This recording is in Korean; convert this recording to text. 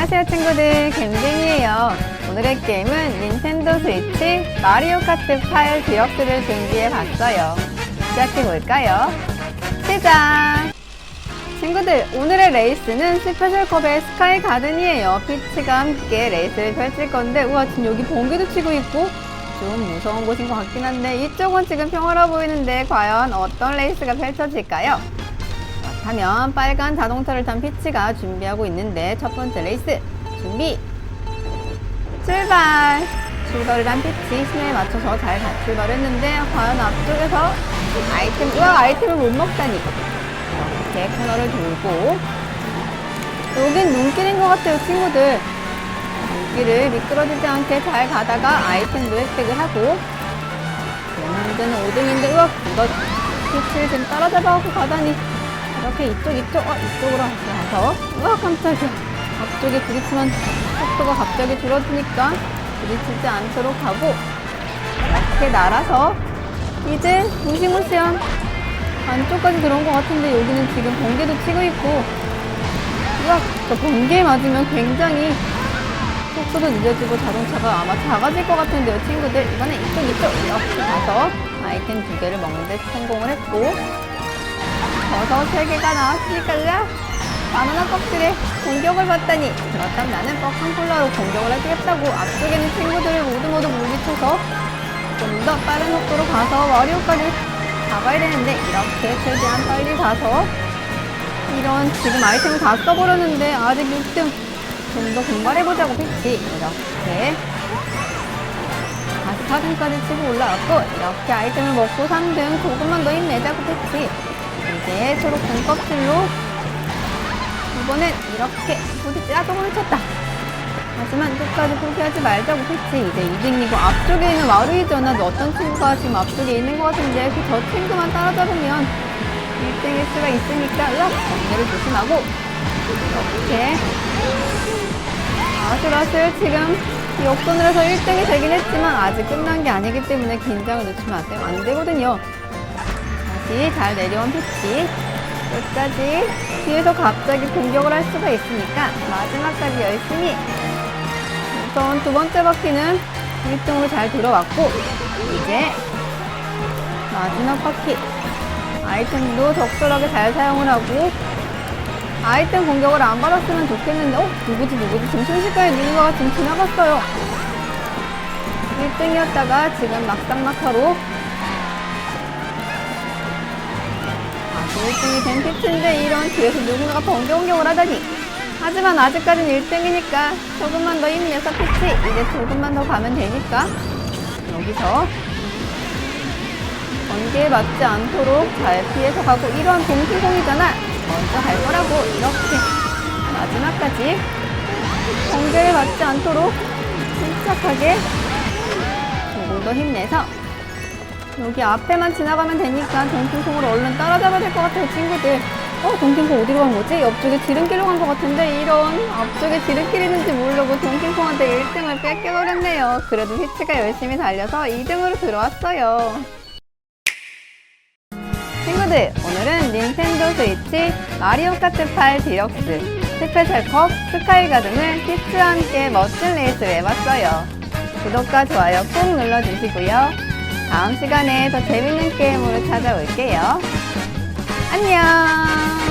안녕하세요 친구들 갬잼이에요 오늘의 게임은 닌텐도 스위치 마리오 카트 8 디럭스를 준비해 봤어요 시작해 볼까요? 시작! 친구들 오늘의 레이스는 스페셜컵의 스카이 가든이에요 피치가 함께 레이스를 펼칠 건데 우와 지금 여기 번개도 치고 있고 좀 무서운 곳인 것 같긴 한데 이쪽은 지금 평화로워 보이는데 과연 어떤 레이스가 펼쳐질까요? 그렇다면 빨간 자동차를 탄 피치가 준비하고 있는데 첫 번째 레이스 준비. 출발! 출발을 한 피치 신호에 맞춰서 잘 가- 출발했는데 과연 앞쪽에서 아이템 우와 아이템을 못 먹다니. 이렇게 코너를 돌고. 여긴 눈길인 것 같아요 친구들. 눈길을 미끄러지지 않게 잘 가다가 아이템도 획득을 하고. 문제는 5등인데 우와 이거 피치를 지금 따라잡아갖고 가다니 이렇게 이쪽 이쪽 어 이쪽으로 가서. 우와 깜짝이야. 앞쪽에 부딪히면 속도가 갑자기 줄어드니까 부딪히지 않도록 하고 이렇게 날아서 이제 무시무시한 안쪽까지 들어온 것 같은데 여기는 지금 번개도 치고 있고. 우와 저 번개에 맞으면 굉장히 속도도 늦어지고 자동차가 아마 작아질 것 같은데요 친구들. 이번에 이쪽 이쪽. 이렇게 가서 아이템 두 개를 먹는데 성공을 했고 버섯 세 개가 나왔으니까 으아! 바나나 껍질에 공격을 받다니. 그렇다면 나는 뻑한 콜라로 공격을 해주겠다고 앞쪽에 있는 친구들을 모두 모두 물리쳐서 좀 더 빠른 속도로 가서 와리오까지 잡아야 되는데 이렇게 최대한 빨리 가서 이런 지금 아이템을 다 써버렸는데 아직 6등 좀더 분발해보자고 했지. 이렇게 다시 4등까지 치고 올라왔고 이렇게 아이템을 먹고 3등 조금만 더 힘내자고 했지 이제 초록 등껍질로 이번엔 이렇게 아 조금 미쳤다 하지만 끝까지 포기하지 말자고 했지 이제 2등이고 앞쪽에 있는 마루이잖아 너 어떤 친구가 지금 앞쪽에 있는 것 같은데 그 저 친구만 따라잡으면 1등일 수가 있으니까 으악 번개를 조심하고 이렇게 아슬아슬 지금 역전을 해서 1등이 되긴 했지만 아직 끝난 게 아니기 때문에 긴장을 늦추면 안 돼요. 안 되거든요. 다시 잘 내려온 피치. 끝까지 뒤에서 갑자기 공격을 할 수가 있으니까 마지막까지 열심히 우선 두 번째 바퀴는 1등으로 잘 들어왔고 이제 마지막 바퀴 아이템도 적절하게 잘 사용을 하고 아이템 공격을 안 받았으면 좋겠는데 어? 누구지 누구지 지금 순식간에 누군가가 지금 지나갔어요 1등이었다가 지금 막상막하로 1등이 된 피치인데 이런 뒤에서 누군가가 공격을 하다니. 하지만 아직까지는 1등이니까 조금만 더 힘내서 피치. 이제 조금만 더 가면 되니까. 여기서 번개에 맞지 않도록 잘 피해서 가고 이런 동시공이잖아. 먼저 갈 거라고 이렇게 마지막까지 번개를 맞지 않도록 침착하게 조금 더 힘내서 여기 앞에만 지나가면 되니까 동킹콩을 얼른 따라잡아야 될 것 같아요 친구들 어 동킹콩 어디로 간 거지? 옆쪽에 지름길로 간 것 같은데 이런 앞쪽에 지름길 있는지 모르고 동킹콩한테 1등을 뺏겨버렸네요 그래도 히치가 열심히 달려서 2등으로 들어왔어요 친구들, 오늘은 닌텐도 스위치 마리오 카트 8 디럭스 스페셜 컵 스카이 가든을 피츠와 함께 멋진 레이스를 해봤어요. 구독과 좋아요 꼭 눌러주시고요. 다음 시간에 더 재밌는 게임으로 찾아올게요. 안녕!